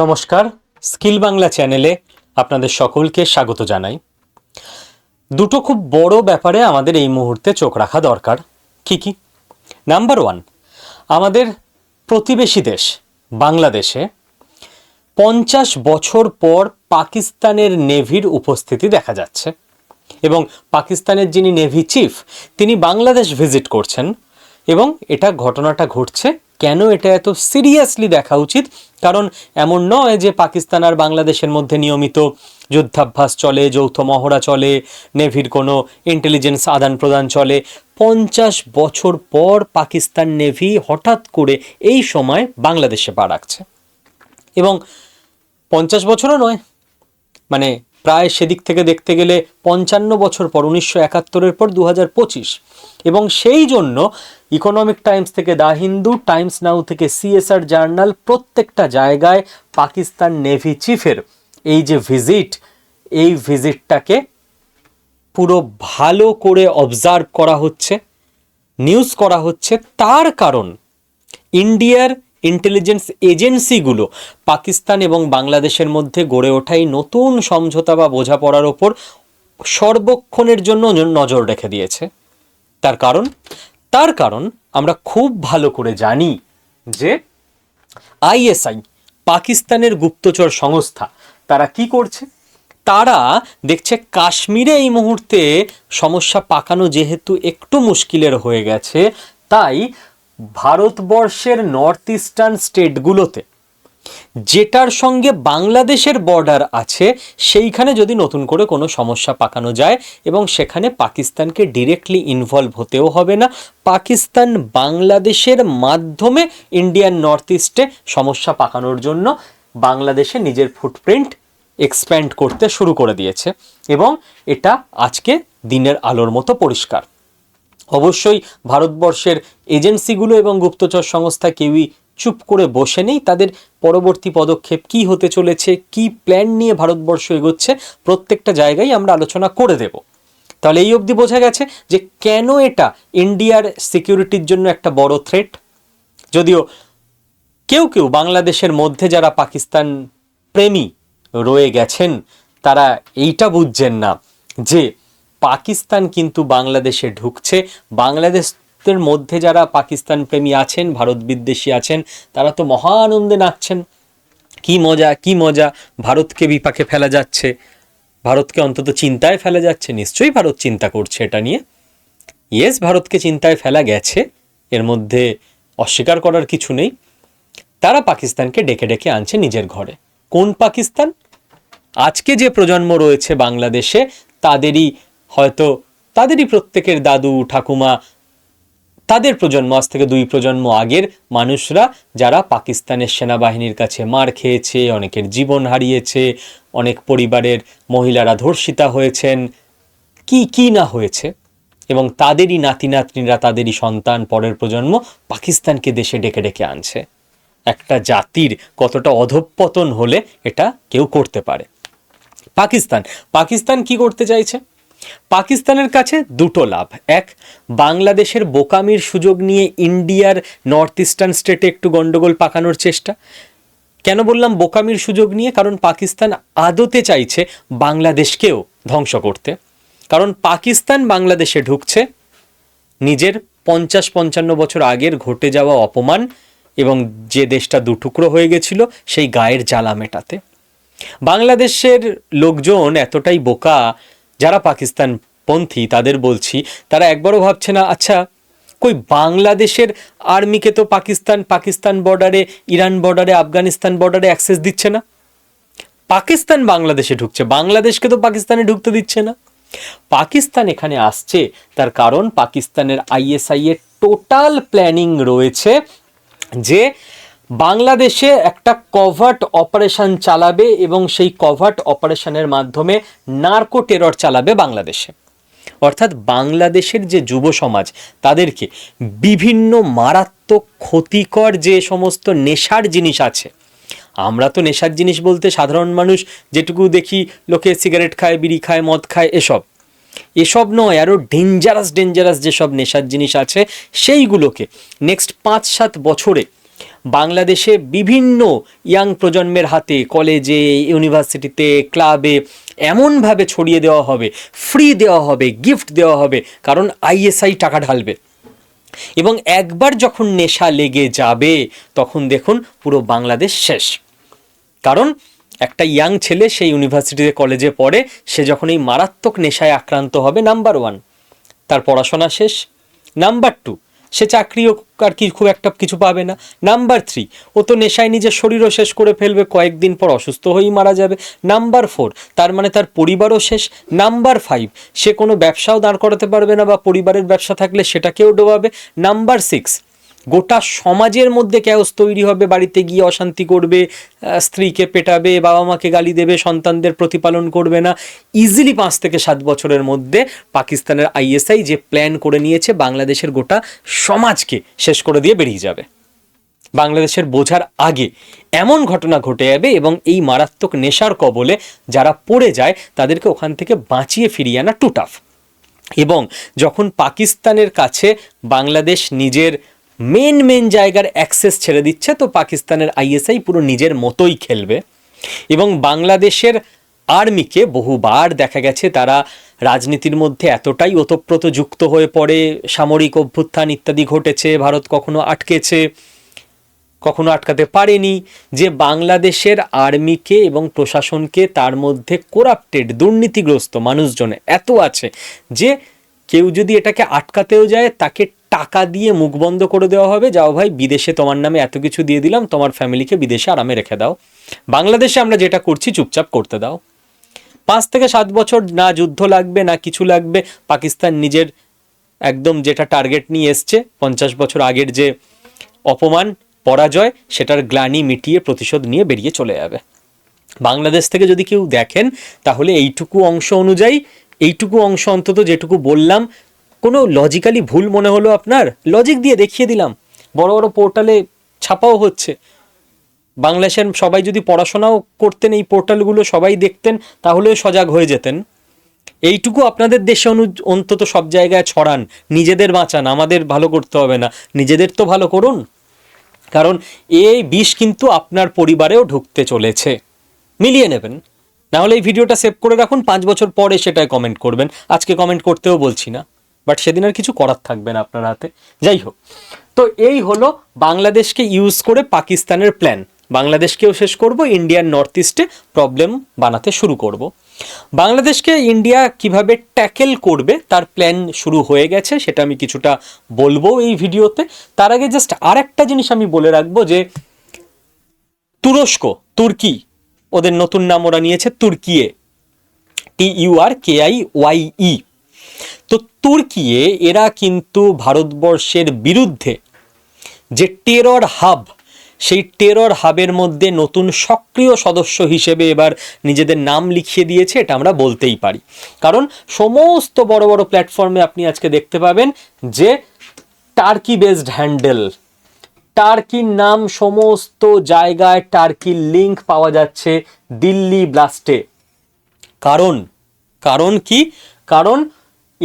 নমস্কার, স্কিল বাংলা চ্যানেলে আপনাদের সকলকে স্বাগত জানাই। দুটো খুব বড় ব্যাপারে আমাদের এই মুহূর্তে চোখ রাখা দরকার। কি কি? নাম্বার ওয়ান আমাদের প্রতিবেশী দেশ, বাংলাদেশে পঞ্চাশ বছর পর পাকিস্তানের নেভির উপস্থিতি দেখা যাচ্ছে। এবং পাকিস্তানের যিনি নেভি চিফ, তিনি বাংলাদেশ ভিজিট করছেন এবং এটা ঘটনাটা ঘটছে কেন এটা এত সিরিয়াসলি দেখা উচিত? কারণ এমন নয় যে পাকিস্তান আর বাংলাদেশের মধ্যে নিয়মিত যুদ্ধাভ্যাস চলে, যৌথ মহড়া চলে, নেভির কোনো ইন্টেলিজেন্স আদান প্রদান চলে। পঞ্চাশ বছর পর পাকিস্তান নেভি হঠাৎ করে এই সময় বাংলাদেশে পা রাখছে। এবং পঞ্চাশ বছরও নয় মানে প্রায় সেদিক থেকে দেখতে গেলে পঞ্চান্ন বছর পর, উনিশশো একাত্তরের পর দু হাজার পঁচিশ। এবং সেই জন্য ইকোনমিক টাইমস থেকে দা হিন্দু, টাইমস নাও থেকে সিএসআর জার্নাল প্রত্যেকটা জায়গায় পাকিস্তান নেভি চিফের এই যে ভিজিট, এই ভিজিটটাকে পুরো ভালো করে অবজার্ভ করা হচ্ছে নিউজ করা হচ্ছে। তার কারণ, ইন্ডিয়ার ইন্টেলিজেন্স এজেন্সিগুলো পাকিস্তান এবং বাংলাদেশের মধ্যে গড়ে ওঠা এই নতুন সমঝোতা বা বোঝাপড়ার ওপর সর্বক্ষণের জন্য নজর রেখে দিয়েছে। তার কারণ? তার কারণ আমরা খুব ভালো করে জানি যে আইএসআই, পাকিস্তানের গুপ্তচর সংস্থা, তারা কি করছে? তারা দেখছে কাশ্মীরে এই মুহূর্তে সমস্যা পাকানো যেহেতু একটু মুশকিলের হয়ে গেছে, তাই ভারতবর্ষের নর্থ ইস্টার্ন স্টেটগুলোতে যেটার সঙ্গে বাংলাদেশের বর্ডার আছে, সেইখানে যদি নতুন করে কোনো সমস্যা পাকানো যায় এবং সেখানে পাকিস্তানকে ডিরেক্টলি ইনভলভ হতেও হবে না, পাকিস্তান বাংলাদেশের মাধ্যমে ইন্ডিয়ান নর্থ ইস্টে সমস্যা পাকানোর জন্য বাংলাদেশে নিজের ফুটপ্রিন্ট এক্সপ্যান্ড করতে শুরু করে দিয়েছে এবং এটা আজকে দিনের আলোর মতো পরিষ্কার। অবশ্যই ভারতবর্ষের এজেন্সিগুলো এবং গুপ্তচর সংস্থা কেউই চুপ করে বসে নেই। তাদের পরবর্তী পদক্ষেপ কি হতে চলেছে, কি প্ল্যান নিয়ে ভারতবর্ষ এগোচ্ছে, প্রত্যেকটা জায়গায় আমরা আলোচনা করে দেব। তাহলে এই অবধি বোঝা গেছে যে কেন এটা ইন্ডিয়ার সিকিউরিটির জন্য একটা বড় থ্রেট যদিও কেউ কেউ বাংলাদেশের মধ্যে যারা পাকিস্তান প্রেমী রয়ে গেছেন, তারা এইটা বুঝছেন না যে পাকিস্তান কিন্তু বাংলাদেশে ঢুকছে। বাংলাদেশের মধ্যে যারা পাকিস্তান প্রেমী আছেন, ভারত বিদ্বেষী আছেন, তারা তো মহা আনন্দে নাচছেন। কি মজা কি মজা, ভারতকে বিপাকে ফেলা যাচ্ছে। ভারতকে অন্তত চিন্তায় ফেলা যাচ্ছে। নিশ্চয়ই ভারত চিন্তা করছে এটা নিয়ে। ইয়েস ভারতকে চিন্তায় ফেলা গেছে। এর মধ্যে অস্বীকার করার কিছু নেই। তারা পাকিস্তানকে ডেকে ডেকে আনছে নিজের ঘরে। কোন পাকিস্তান? আজকে যে প্রজন্ম রয়েছে বাংলাদেশে, তাদেরই হয়তো তাদেরই প্রত্যেকের দাদু, ঠাকুমা, তাদের প্রজন্ম, আজ থেকে দুই প্রজন্ম আগের মানুষরা যারা পাকিস্তানের সেনাবাহিনীর কাছে মার খেয়েছে, অনেকের জীবন হারিয়েছে, অনেক পরিবারের মহিলারা ধর্ষিতা হয়েছেন, কি কি না হয়েছে? এবং তাদেরই নাতি নাতনিরা, তাদেরই সন্তান পরের প্রজন্ম পাকিস্তানকে দেশে ডেকে ডেকে আনছে। একটা জাতির কতটা অধঃপতন হলে এটা কেউ করতে পারে। পাকিস্তান পাকিস্তান কি করতে চাইছে? পাকিস্তানের কাছে দুটো লাভ। এক, বাংলাদেশের বোকামির সুযোগ নিয়ে ইন্ডিয়ার নর্থ ইস্টার্ন স্টেটে একটু গন্ডগোল পাকানোর চেষ্টা। কেন বললাম বোকামির সুযোগ নিয়ে? কারণ পাকিস্তান আদতে চাইছে বাংলাদেশকেও ধ্বংস করতে। কারণ পাকিস্তান বাংলাদেশে ঢুকছে নিজের পঞ্চাশ পঞ্চান্ন বছর আগের ঘটে যাওয়া অপমান এবং যে দেশটা দুটুকরো হয়ে গেছিল সেই গায়ের জ্বালা মেটাতে। বাংলাদেশের লোকজন এতটাই বোকা যারা পাকিস্তান পন্থী তাদের বলছি, তারা একবারও ভাবছে না আচ্ছা কই বাংলাদেশের আর্মিকে তো পাকিস্তান পাকিস্তান বর্ডারে ইরান বর্ডারে আফগানিস্তান বর্ডারে অ্যাক্সেস দিচ্ছে না? পাকিস্তান বাংলাদেশে ঢুকছে, বাংলাদেশকে তো পাকিস্তানে ঢুকতে দিচ্ছে না। পাকিস্তান এখানে আসছে, তার কারণ পাকিস্তানের আইএসআই এর টোটাল প্ল্যানিং রয়েছে যে বাংলাদেশে একটা কভার্ট অপারেশন চালাবে এবং সেই কভার্ট অপারেশনের মাধ্যমে নার্কো টেরর চালাবে বাংলাদেশে। অর্থাৎ বাংলাদেশের যে যুব সমাজ, তাদেরকে বিভিন্ন মারাত্মক ক্ষতিকর যে সমস্ত নেশার জিনিস আছে, আমরা তো নেশার জিনিস বলতে সাধারণ মানুষ যেটুকু দেখি, লোকে সিগারেট খায়, বিড়ি খায়, মদ খায়, এসব। এসব নয় আরও ডেঞ্জারাস ডেঞ্জারাস যেসব নেশার জিনিস আছে, সেইগুলোকে নেক্সট পাঁচ সাত বছরে বাংলাদেশে বিভিন্ন ইয়াং প্রজন্মের হাতে কলেজে, ইউনিভার্সিটিতে, ক্লাবে এমনভাবে ছড়িয়ে দেওয়া হবে, ফ্রি দেওয়া হবে, গিফট দেওয়া হবে, কারণ আইএসআই টাকা ঢালবে। এবং একবার যখন নেশা লেগে যাবে, তখন দেখুন পুরো বাংলাদেশ শেষ। কারণ একটা ইয়াং ছেলে সেই ইউনিভার্সিটিতে কলেজে পড়ে, সে যখন এই মারাত্মক নেশায় আক্রান্ত হবে, নাম্বার ওয়ান, তার পড়াশোনা শেষ। নাম্বার টু সে চাকরিও আর কি খুব একটা কিছু পাবে না। নাম্বার থ্রি ও তো নেশায় নিজের শরীরও শেষ করে ফেলবে, কয়েকদিন পর অসুস্থ হয়েই মারা যাবে। নাম্বার ফোর তার মানে তার পরিবারও শেষ। নাম্বার ফাইভ সে কোনো ব্যবসাও দাঁড় করাতে পারবে না বা পরিবারের ব্যবসা থাকলে সেটাকেও ডোবাবে। নাম্বার সিক্স গোটা সমাজের মধ্যে ক্যাওস তৈরি হবে, বাড়িতে গিয়ে অশান্তি করবে স্ত্রীকে পেটাবে, বাবা মাকে গালি দেবে, সন্তানদের প্রতিপালন করবে না। ইজিলি পাঁচ থেকে সাত বছরের মধ্যে পাকিস্তানের আইএসআই যে প্ল্যান করে নিয়েছে, বাংলাদেশের গোটা সমাজকে শেষ করে দিয়ে বেরিয়ে যাবে। বাংলাদেশের বোঝার আগে এমন ঘটনা ঘটে যাবে এবং এই মারাত্মক নেশার কবলে যারা পড়ে যায়, তাদেরকে ওখান থেকে বাঁচিয়ে ফিরিয়ে আনা টু টাফ এবং যখন পাকিস্তানের কাছে বাংলাদেশ নিজের মেন মেন জায়গার অ্যাক্সেস ছেড়ে দিচ্ছে, তো পাকিস্তানের আইএসআই পুরো নিজের মতোই খেলবে। এবং বাংলাদেশের আর্মিকে বহুবার দেখা গেছে, তারা রাজনীতির মধ্যে এতটাই ওতপ্রোত যুক্ত হয়ে পড়ে, সামরিক অভ্যুত্থান ইত্যাদি ঘটেছে, ভারত কখনো আটকেছে, কখনো আটকাতে পারেনি, যে বাংলাদেশের আর্মিকে এবং প্রশাসনকে তার মধ্যে কোরাপ্টেড দুর্নীতিগ্রস্ত মানুষজন এত আছে, যে কেউ যদি এটাকে আটকাতেও যায়, তাকে টাকা দিয়ে মুখ বন্ধ করে দেওয়া হবে। যাও ভাই, বিদেশে তোমার নামে এত কিছু দিয়ে দিলাম, তোমার ফ্যামিলিকে বিদেশে আরামে রেখে দাও। বাংলাদেশে আমরা যেটা করছি, চুপচাপ করতে দাও। পাঁচ থেকে সাত বছর না যুদ্ধ লাগবে, না কিছু লাগবে, পাকিস্তান নিজের একদম যেটা টার্গেট নিয়ে এসছে, পঞ্চাশ বছর আগের যে অপমান, পরাজয়, সেটার গ্লানি মিটিয়ে প্রতিশোধ নিয়ে বেরিয়ে চলে যাবে। বাংলাদেশ থেকে যদি কেউ দেখেন, তাহলে এইটুকু অংশ অনুযায়ী, এইটুকু অংশ অন্তত যেটুকু বললাম কোনো লজিক্যালি ভুল মনে হলো আপনার? লজিক দিয়ে দেখিয়ে দিলাম। বড় বড় পোর্টালে ছাপাও হচ্ছে। বাংলাদেশের সবাই যদি পড়াশোনাও করতেন, এই পোর্টালগুলো সবাই দেখতেন তাহলেও সজাগ হয়ে যেতেন। এইটুকু আপনাদের দেশে অনু, অন্তত সব জায়গায় ছড়ান। নিজেদের বাঁচান, আমাদের ভালো করতে হবে না। নিজেদের তো ভালো করুন। কারণ এই বিষ কিন্তু আপনার পরিবারেও ঢুকতে চলেছে। মিলিয়ে নেবেন। নাহলে এই ভিডিওটা সেভ করে রাখুন। পাঁচ বছর পরে সেটায় কমেন্ট করবেন। আজকে কমেন্ট করতেও বলছি না। বাট সেদিন আর কিছু করার থাকবে না আপনার হাতে। যাই হোক, তো এই হলো বাংলাদেশকে ইউজ করে পাকিস্তানের প্ল্যান বাংলাদেশকেও শেষ করব ইন্ডিয়ার নর্থ ইস্টে প্রবলেম বানাতে শুরু করব। বাংলাদেশকে ইন্ডিয়া কীভাবে ট্যাকেল করবে, তার প্ল্যান শুরু হয়ে গেছে, সেটা আমি কিছুটা বলব এই ভিডিওতে। তার আগে জাস্ট আর একটা জিনিস আমি বলে রাখব যে, তুরস্ক, তুর্কি, ওদের নতুন নাম ওরা নিয়েছে Turkiye. T U R K I Y E তো তুর্কিয়ে এরা কিন্তু ভারতবর্ষের বিরুদ্ধে যে টেরর হাব, সেই টেরর হাবের মধ্যে নতুন সক্রিয় সদস্য হিসেবে এবার নিজেদের নাম লিখিয়ে দিয়েছে, এটা আমরা বলতেই পারি। কারণ সমস্ত বড় বড় প্ল্যাটফর্মে আপনি আজকে দেখতে পাবেন যে টার্কি বেসড হ্যান্ডেল টার্কির নাম সমস্ত জায়গায় টার্কির লিংক পাওয়া যাচ্ছে দিল্লি ব্লাস্টে কারণ কারণ কি? কারণ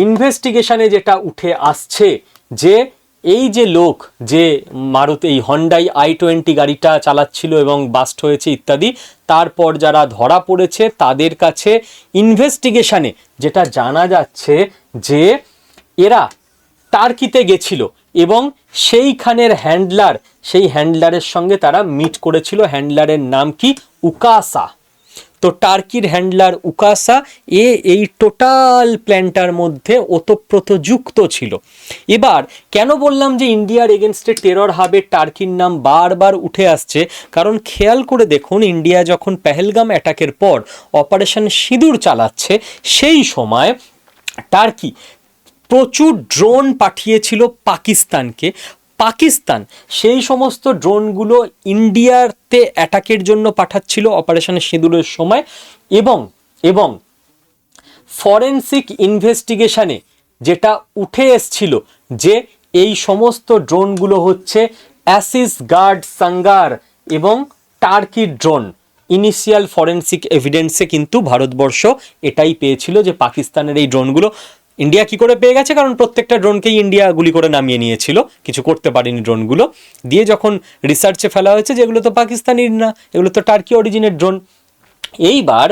ইনভেস্টিগেশনে যেটা উঠে আসছে যে এই যে লোক যে মারুতি, এই হন্ডাই আই টোয়েন্টি গাড়িটা চালাচ্ছিল এবং বাস্ট হয়েছে ইত্যাদি, তারপর যারা ধরা পড়েছে তাদের কাছে ইনভেস্টিগেশানে যেটা জানা যাচ্ছে যে এরা টার্কিতে গেছিল এবং সেইখানের হ্যান্ডলার সেই হ্যান্ডলারের সঙ্গে তারা মিট করেছিল। হ্যান্ডলারের নাম কি? উকাসা। তো টার্কির হ্যান্ডলার উকাসা এ এই টোটাল প্ল্যানটার মধ্যে ওতপ্রোত যুক্ত ছিল। এবার কেন বললাম যে ইন্ডিয়ার এগেনস্টে টেরর হাবে টার্কির নাম বারবার উঠে আসছে? কারণ খেয়াল করে দেখুন, ইন্ডিয়া যখন পেহেলগাম অ্যাটাকের পর অপারেশন সিঁদুর চালাচ্ছে, সেই সময় টার্কি প্রচুর ড্রোন পাঠিয়েছিল পাকিস্তানকে। পাকিস্তান, সেই সমস্ত ড্রোনগুলো ইন্ডিয়াতে অ্যাটাকের জন্য পাঠাচ্ছিল অপারেশনের সিঁদুরের সময় এবং এবং ফরেন্সিক ইনভেস্টিগেশনে যেটা উঠে এসছিল যে এই সমস্ত ড্রোনগুলো হচ্ছে অ্যাসিস গার্ড সাঙ্গার এবং টার্কির ড্রোন। ইনিশিয়াল ফরেন্সিক এভিডেন্সে কিন্তু ভারতবর্ষ এটাই পেয়েছিল যে পাকিস্তানের এই ড্রোনগুলো ইন্ডিয়া কি করে পেয়ে গেছে? কারণ প্রত্যেকটা ড্রোনকেই ইন্ডিয়া গুলি করে নামিয়ে নিয়েছিল। কিছু করতে পারেনি ড্রোনগুলো। দিয়ে যখন রিসার্চে ফেলা হয়েছে যে এগুলো তো পাকিস্তানির না, এগুলো তো টার্কি অরিজিনের ড্রোন। এইবার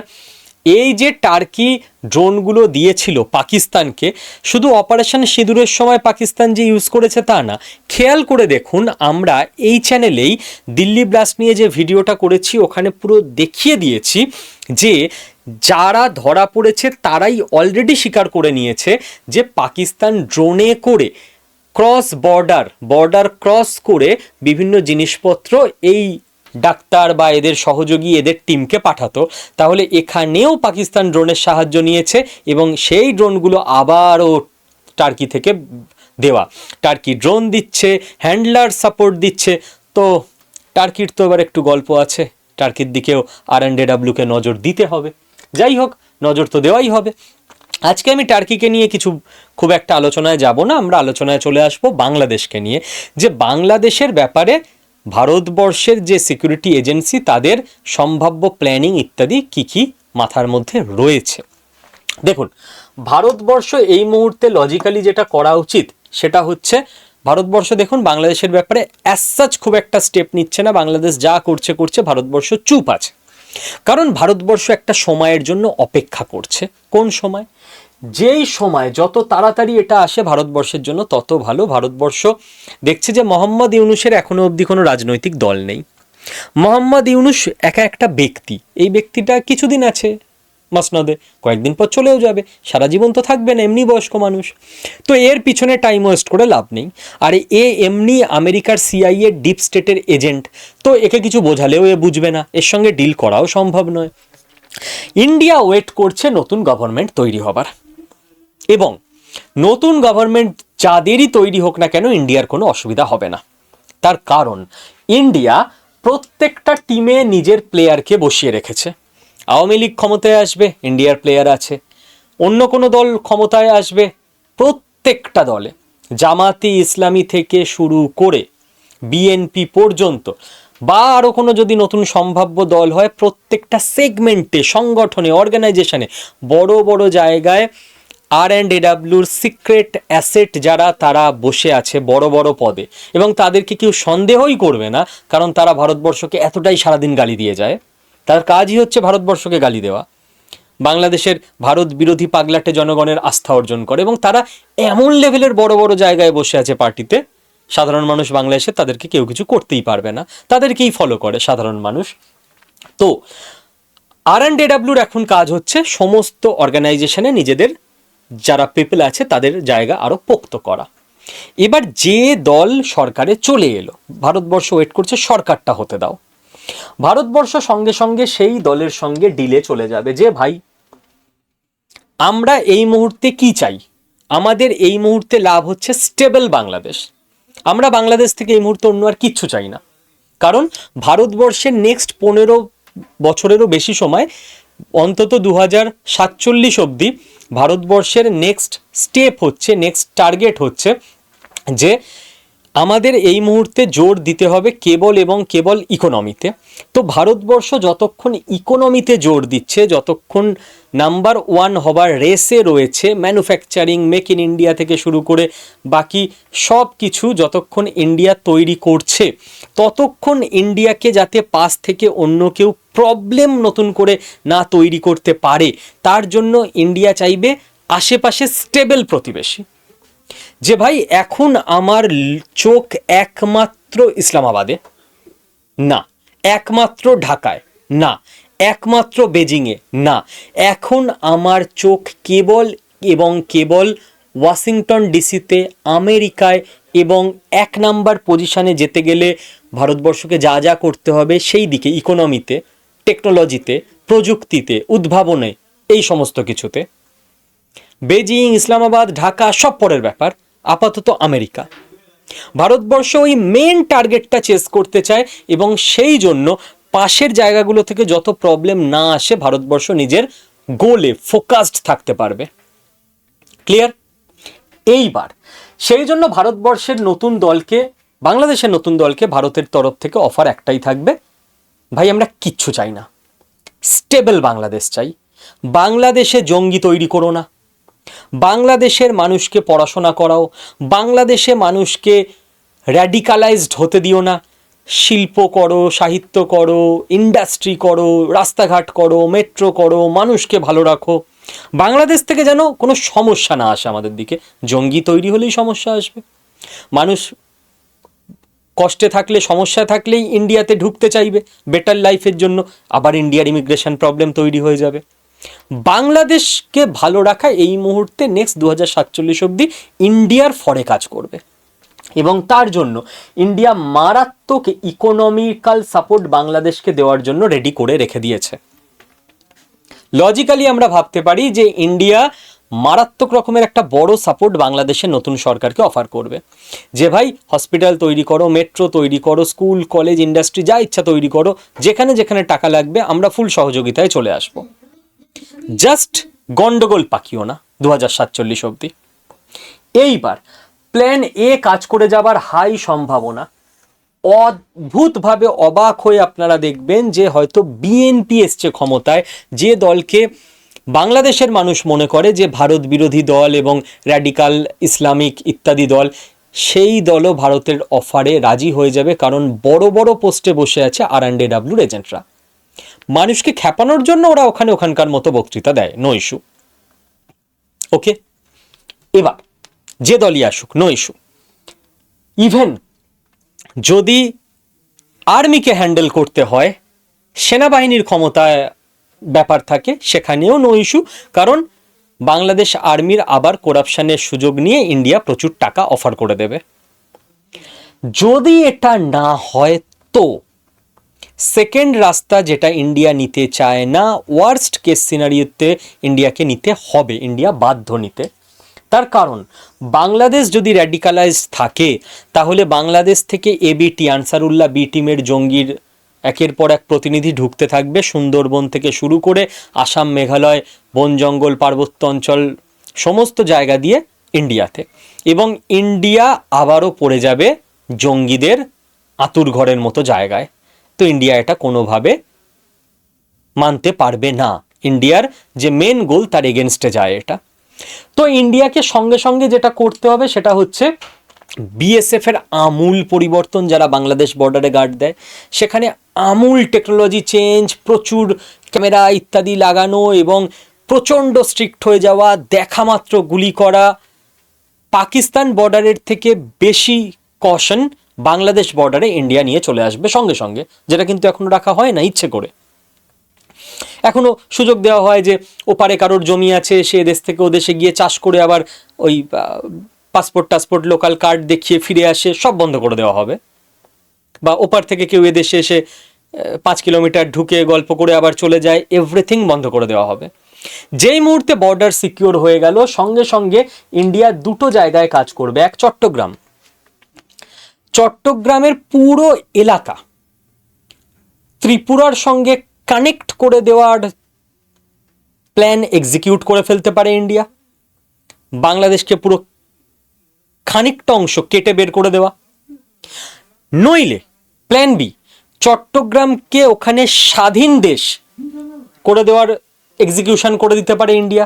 এই যে টার্কি ড্রোনগুলো দিয়েছিল পাকিস্তানকে, শুধু অপারেশন সিঁদুরের সময় পাকিস্তান যে ইউজ করেছে তা না। খেয়াল করে দেখুন, আমরা এই চ্যানেলেই দিল্লি ব্লাস্ট নিয়ে যে ভিডিওটা করেছি, ওখানে পুরো দেখিয়ে দিয়েছি যে যারা ধরা পড়েছে তারাই অলরেডি স্বীকার করে নিয়েছে যে পাকিস্তান ড্রোনে করে ক্রস বর্ডার বর্ডার ক্রস করে বিভিন্ন জিনিসপত্র এই ডাক্তার বা এদের সহযোগী, এদের টিমকে পাঠাতো। তাহলে এখানেও পাকিস্তান ড্রোনের সাহায্য নিয়েছে এবং সেই ড্রোনগুলো আবারও টার্কি থেকে দেওয়া। টার্কি ড্রোন দিচ্ছে হ্যান্ডলার সাপোর্ট দিচ্ছে। তো টার্কির তো এবার একটু গল্প আছে। টার্কির দিকেও আর এন কে নজর দিতে হবে। যাই হোক, নজর তো দেওয়াই হবে। আজকে আমি টার্কিকে নিয়ে কিছু খুব একটা আলোচনায় যাব না, আমরা আলোচনায় চলে আসব বাংলাদেশকে নিয়ে। যে বাংলাদেশের ব্যাপারে ভারতবর্ষের যে সিকিউরিটি এজেন্সি তাদের সম্ভাব্য প্ল্যানিং ইত্যাদি কি কি মাথার মধ্যে রয়েছে। দেখুন, ভারতবর্ষ এই মুহূর্তে লজিক্যালি যেটা করা উচিত, সেটা হচ্ছে ভারতবর্ষ দেখুন, বাংলাদেশের ব্যাপারে অ্যাজ খুব একটা স্টেপ নিচ্ছে না। বাংলাদেশ যা করছে করছে, ভারতবর্ষ চুপ আছে। কারণ ভারতবর্ষ একটা সময়ের জন্য অপেক্ষা করছে। কোন সময়? যেই সময় যত তাড়াতাড়ি এটা আসে ভারতবর্ষের জন্য, তত ভালো। ভারতবর্ষ দেখছে যে মোহাম্মদ ইউনুসের এখনও অবধি কোনো রাজনৈতিক দল নেই। মোহাম্মদ ইউনুস একা একটা ব্যক্তি। এই ব্যক্তিটা কিছুদিন আছে। মাসনদে কয়েকদিন পর চলেও যাবে। সারা জীবন তো থাকবে না, এমনি বয়স্ক মানুষ। তো এর পিছনে টাইম ওয়েস্ট করে লাভ নেই। আর এ এমনি আমেরিকার সিআইএ ডিপ স্টেটের এজেন্ট তো একে কিছু বোঝালেও এ বুঝবে না। এর সঙ্গে ডিল করাও সম্ভব নয়। ইন্ডিয়া ওয়েট করছে নতুন গভর্নমেন্ট তৈরি হবার। এবং নতুন গভর্নমেন্ট যাদেরই তৈরি হোক না কেন ইন্ডিয়ার কোনো অসুবিধা হবে না। তার কারণ ইন্ডিয়া প্রত্যেকটা টিমে নিজের প্লেয়ারকে বসিয়ে রেখেছে। আওয়ামী লীগ ক্ষমতায় আসবে, ইন্ডিয়ার প্লেয়ার আছে। অন্য কোনো দল ক্ষমতায় আসবে, প্রত্যেকটা দলে। জামাতি ইসলামী থেকে শুরু করে বিএনপি পর্যন্ত বা আরও কোনো যদি নতুন সম্ভাব্য দল হয়, প্রত্যেকটা সেগমেন্টে সংগঠনে অর্গানাইজেশনে বড় বড় জায়গায় আর অ্যান্ড এডাব্লিউর সিক্রেট অ্যাসেট যারা, তারা বসে আছে বড় বড় পদে। এবং তাদেরকে কেউ সন্দেহই করবে না, কারণ তারা ভারতবর্ষকে এতটাই সারাদিন গালি দিয়ে যায়। তার কাজই হচ্ছে ভারতবর্ষকে গালি দেওয়া। বাংলাদেশের ভারত বিরোধী পাগলাটে জনগণের আস্থা অর্জন করে এবং তারা এমন লেভেলের বড় বড় জায়গায় বসে আছে পার্টিতে, সাধারণ মানুষ বাংলাদেশে তাদেরকে কেউ কিছু করতেই পারবে না। তাদেরকেই ফলো করে সাধারণ মানুষ। তো আর অ্যান্ড এডাব্লিউর এখন কাজ হচ্ছে সমস্ত অর্গানাইজেশনে নিজেদের যারা পিপল আছে তাদের জায়গা আরও পোক্ত করা। এবার যে দল সরকারে চলে এলো, ভারতবর্ষ ওয়েট করছে সরকারটা হতে দাও। ভারতবর্ষ সঙ্গে সঙ্গে সেই দলের সঙ্গে ডিলে চলে যাবে যে, ভাই, আমরা এই মুহূর্তে কি চাই? আমাদের এই মুহূর্তে লাভ হচ্ছে স্টেবল বাংলাদেশ। আমরা বাংলাদেশ থেকে এই মুহূর্তে অন্য আর কিচ্ছু চাই না। কারণ ভারতবর্ষের নেক্সট পনেরো বছরেরও বেশি সময়, অন্তত দু হাজার সাতচল্লিশ অবধি ভারতবর্ষের নেক্সট স্টেপ হচ্ছে নেক্সট টার্গেট হচ্ছে যে আমাদের এই মুহূর্তে জোর দিতে হবে কেবল এবং কেবল ইকোনমিতে তো ভারতবর্ষ যতক্ষণ ইকোনমিতে জোর দিচ্ছে, যতক্ষণ নাম্বার ওয়ান হবার রেসে রয়েছে ম্যানুফ্যাকচারিং মেক ইন ইন্ডিয়া থেকে শুরু করে বাকি সব কিছু যতক্ষণ ইন্ডিয়া তৈরি করছে, ততক্ষণ ইন্ডিয়াকে যাতে পাশ থেকে অন্য কেউ প্রবলেম নতুন করে না তৈরি করতে পারে, তার জন্য ইন্ডিয়া চাইবে আশেপাশে স্টেবল প্রতিবেশী। যে ভাই, এখন আমার চোখ একমাত্র ইসলামাবাদে। না, একমাত্র ঢাকায়। না, একমাত্র বেজিংয়ে। না, এখন আমার চোখ কেবল এবং কেবল ওয়াশিংটন ডিসিতে, আমেরিকায় এবং এক নাম্বার পজিশানে যেতে গেলে ভারতবর্ষকে যা যা করতে হবে সেই দিকে ইকোনমিতে টেকনোলজিতে প্রযুক্তিতে, উদ্ভাবনে, এই সমস্ত কিছুতে। বেজিং, ইসলামাবাদ, ঢাকা সব পরের ব্যাপার। আপাতত আমেরিকা। ভারতবর্ষ ওই মেন টার্গেটটা চেস করতে চায় এবং সেই জন্য পাশের জায়গাগুলো থেকে যত প্রবলেম না আসে, ভারতবর্ষ নিজের গোলে ফোকাসড থাকতে পারবে। ক্লিয়ার এইবার, সেই জন্য ভারতবর্ষের নতুন দলকে, বাংলাদেশের নতুন দলকে ভারতের তরফ থেকে অফার একটাই থাকবে। ভাই, আমরা কিচ্ছু চাই না। স্টেবল বাংলাদেশ চাই। বাংলাদেশে জঙ্গি তৈরি করো না। বাংলাদেশের মানুষকে পড়াশোনা করাও, বাংলাদেশে মানুষকে র্যাডিকালাইজড হতে দিও না। শিল্প করো, সাহিত্য করো ইন্ডাস্ট্রি করো, রাস্তাঘাট করো মেট্রো করো, মানুষকে ভালো রাখো। বাংলাদেশ থেকে যেন কোনো সমস্যা না আসে আমাদের দিকে। জঙ্গি তৈরি হলেই সমস্যা আসবে। মানুষ কষ্টে থাকলে, সমস্যা থাকলেই ইন্ডিয়াতে ঢুকতে চাইবে। বেটার লাইফের জন্য আবার ইন্ডিয়ার ইমিগ্রেশন প্রবলেম তৈরি হয়ে যাবে। বাংলাদেশকে ভালো রাখা এই মুহূর্তে নেক্সট দু হাজার সাতচল্লিশ অব্দি ইন্ডিয়ার ফরে কাজ করবে। এবং তার জন্য ইন্ডিয়া মারাত্মক ইকোনমিক্যাল সাপোর্ট বাংলাদেশকে দেওয়ার জন্য রেডি করে রেখে দিয়েছে। লজিক্যালি আমরা ভাবতে পারি যে ইন্ডিয়া মারাত্মক রকমের একটা বড় সাপোর্ট বাংলাদেশের নতুন সরকারকে অফার করবে। যে ভাই হসপিটাল তৈরি করো মেট্রো তৈরি করো স্কুল কলেজ ইন্ডাস্ট্রি যা ইচ্ছা তৈরি করো, যেখানে যেখানে টাকা লাগবে, আমরা ফুল সহযোগিতায় চলে আসব। জাস্ট গন্ডগোল পাকিও না দু হাজার সাতচল্লিশ অবধি। এইবার প্ল্যান এ কাজ করে যাবার হাই সম্ভাবনা। অদ্ভুতভাবে অবাক হয়ে আপনারা দেখবেন যে হয়তো বিএনপি এসছে ক্ষমতায়, যে দলকে বাংলাদেশের মানুষ মনে করে যে ভারত বিরোধী দল এবং র্যাডিকাল ইসলামিক ইত্যাদি দল, সেই দলও ভারতের অফারে রাজি হয়ে যাবে কারণ বড় বড় পোস্টে বসে আছে আর অ্যান্ড ডাব্লিউর এজেন্টরা মানুষকে খ্যাপানোর জন্য ওরা ওখানে ওখানকার মতো বক্তৃতা দেয় নো ইস্যু ওকে এবার, যে দলই আসুক নো ইস্যু ইভেন যদি আর্মিকে হ্যান্ডেল করতে হয়, সেনাবাহিনীর ক্ষমতায় ব্যাপার থাকে, সেখানেও নো ইস্যু কারণ বাংলাদেশ আর্মির আবার করাপশনের সুযোগ নিয়ে ইন্ডিয়া প্রচুর টাকা অফার করে দেবে। যদি এটা না হয় তো সেকেন্ড রাস্তা যেটা ইন্ডিয়া নিতে চায় না ওয়ার্স্ট কেস সিনারিওতে ইন্ডিয়াকে নিতে হবে, ইন্ডিয়া বাধ্য নিতে। তার কারণ, বাংলাদেশ যদি র্যাডিকালাইজ থাকে, তাহলে বাংলাদেশ থেকে এবিটি আনসারুল্লাহ বি টিমের জঙ্গির একের পর এক প্রতিনিধি ঢুকতে থাকবে। সুন্দরবন থেকে শুরু করে আসাম, মেঘালয়, বন জঙ্গল, পার্বত্য অঞ্চল, সমস্ত জায়গা দিয়ে ইন্ডিয়াতে। এবং ইন্ডিয়া আবারও পড়ে যাবে জঙ্গিদের আতুর ঘরের মতো জায়গায়। তো ইন্ডিয়া এটা কোনোভাবে মানতে পারবে না। ইন্ডিয়ার যে মেন গোল তার এগেনস্টে যায় এটা। তো ইন্ডিয়াকে সঙ্গে সঙ্গে যেটা করতে হবে সেটা হচ্ছে বিএসএফ এর আমূল পরিবর্তন যারা বাংলাদেশ বর্ডারে গার্ড দেয়, সেখানে আমূল টেকনোলজি চেঞ্জ প্রচুর ক্যামেরা ইত্যাদি লাগানো এবং প্রচণ্ড স্ট্রিক্ট হয়ে যাওয়া, দেখা মাত্র গুলি করা, পাকিস্তান বর্ডারের থেকে বেশি কশন বাংলাদেশ বর্ডারে ইন্ডিয়া নিয়ে চলে আসবে সঙ্গে সঙ্গে, যেটা কিন্তু এখনও রাখা হয় না ইচ্ছে করে। এখনও সুযোগ দেওয়া হয় যে ওপারে কারোর জমি আছে, সে দেশ থেকে ও দেশে গিয়ে চাষ করে আবার ওই পাসপোর্ট টাসপোর্ট লোকাল কার্ড দেখিয়ে ফিরে আসে, সব বন্ধ করে দেওয়া হবে। বা ওপার থেকে কেউ এদেশে এসে পাঁচ কিলোমিটার ঢুকে গল্প করে আবার চলে যায় এভরিথিং বন্ধ করে দেওয়া হবে। যেই মুহূর্তে বর্ডার সিকিউর হয়ে গেল, সঙ্গে সঙ্গে ইন্ডিয়া দুটো জায়গায় কাজ করবে, এক চট্টগ্রাম। চট্টগ্রামের পুরো এলাকা ত্রিপুরার সঙ্গে কানেক্ট করে দেওয়ার প্ল্যান এক্সিকিউট করে ফেলতে পারে ইন্ডিয়া। বাংলাদেশকে পুরো খানিকটা অংশ কেটে বের করে দেওয়া। নইলে প্ল্যান বি, চট্টগ্রামকে ওখানে স্বাধীন দেশ করে দেওয়ার এক্সিকিউশন করে দিতে পারে ইন্ডিয়া।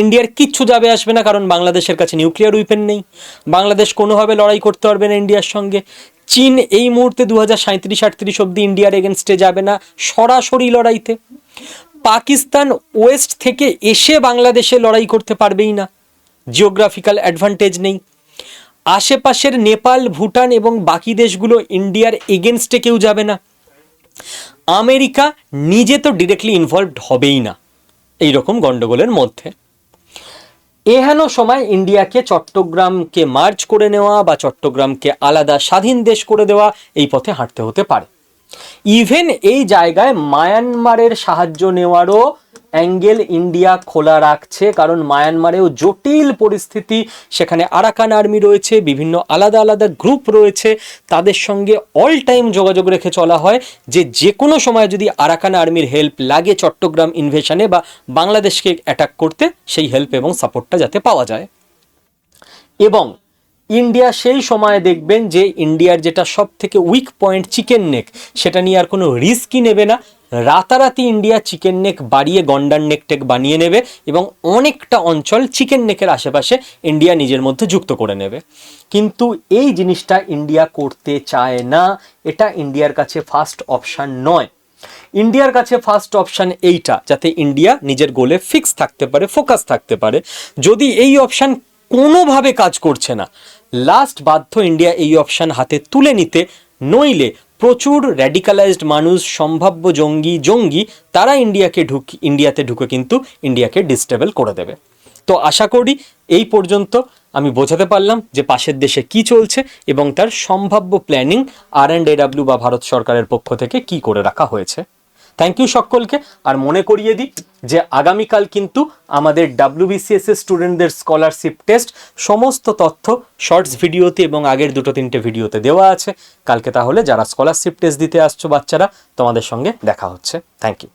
ইন্ডিয়ার কিচ্ছু যাবে আসবে না, কারণ বাংলাদেশের কাছে নিউক্লিয়ার উইপেন নেই। বাংলাদেশ কোনোভাবে লড়াই করতে পারবে না ইন্ডিয়ার সঙ্গে। চীন এই মুহূর্তে দু হাজার সাঁত্রিশ আটত্রিশ অব্দি ইন্ডিয়ার এগেনস্টে যাবে না, সরাসরি লড়াইতে। পাকিস্তান ওয়েস্ট থেকে এসে বাংলাদেশে লড়াই করতে পারবেই না। জিওগ্রাফিক্যাল অ্যাডভান্টেজ নেই। আশেপাশের নেপাল, ভুটান এবং বাকি দেশগুলো ইন্ডিয়ার এগেনস্টে কেউ যাবে না। আমেরিকা নিজে তো ডিরেক্টলি ইনভলভড হবেই না। এই রকম গন্ডগোলের মধ্যে। এহেন সময় ইন্ডিয়াকে চট্টগ্রামকে মার্জ করে নেওয়া বা চট্টগ্রামকে আলাদা স্বাধীন দেশ করে দেওয়া এই পথে হাঁটতে হতে পারে। ইভেন এই জায়গায় মায়ানমারের সাহায্য নেওয়ারও অ্যাঙ্গেল ইন্ডিয়া খোলা রাখছে, কারণ মায়ানমারেও জটিল পরিস্থিতি। সেখানে আরাকান আর্মি রয়েছে, বিভিন্ন আলাদা আলাদা গ্রুপ রয়েছে। তাদের সঙ্গে অল টাইম যোগাযোগ রেখে চলা হয় যে যে কোনো সময় যদি আরাকান আর্মির হেল্প লাগে চট্টগ্রাম ইনভেশনে বা বাংলাদেশকে অ্যাটাক করতে, সেই হেল্প এবং সাপোর্টটা যাতে পাওয়া যায়। এবং ইন্ডিয়া সেই সময় দেখবেন যে ইন্ডিয়ার যেটা সব থেকে উইক পয়েন্ট চিকেন নেক সেটা নিয়ে আর কোনো রিস্কই নেবে না। রাতারাতি ইন্ডিয়া চিকেন নেক বাড়িয়ে গন্ডার নেক টেক বানিয়ে নেবে এবং অনেকটা অঞ্চল চিকেন নেকের আশেপাশে ইন্ডিয়া নিজের মধ্যে যুক্ত করে নেবে। কিন্তু এই জিনিসটা ইন্ডিয়া করতে চায় না, এটা ইন্ডিয়ার কাছে ফার্স্ট অপশান নয়। ইন্ডিয়ার কাছে ফার্স্ট অপশান এইটা, যাতে ইন্ডিয়া নিজের গোলে ফিক্স থাকতে পারে ফোকাস থাকতে পারে। যদি এই অপশান কোনোভাবে কাজ করছে না লাস্ট বাধ্য ইন্ডিয়া এই অপশান হাতে তুলে নিতে, নইলে প্রচুর র্যাডিকালাইজড মানুষ, সম্ভাব্য জঙ্গি জঙ্গি, তারা ইন্ডিয়াকে ঢুক, ইন্ডিয়াতে ঢুকে কিন্তু ইন্ডিয়াকে ডিস্টেবল করে দেবে। তো আশা করি এই পর্যন্ত আমি বোঝাতে পারলাম যে পাশের দেশে কি চলছে এবং তার সম্ভাব্য প্ল্যানিং আর অ্যান্ড এডাব্লিউ বা ভারত সরকারের পক্ষ থেকে কি করে রাখা হয়েছে। থ্যাংক ইউ সকলকে। আর মনে করিয়ে দিই যে আগামীকাল কিন্তু আমাদের ডাব্লিউবিসিএস স্টুডেন্টদের স্কলারশিপ টেস্ট সমস্ত তথ্য শর্টস ভিডিওতে এবং আগের দুটো তিনটে ভিডিওতে দেওয়া আছে। কালকে তাহলে যারা স্কলারশিপ টেস্ট দিতে আসছো বাচ্চারা, তোমাদের সঙ্গে দেখা হচ্ছে। Thank you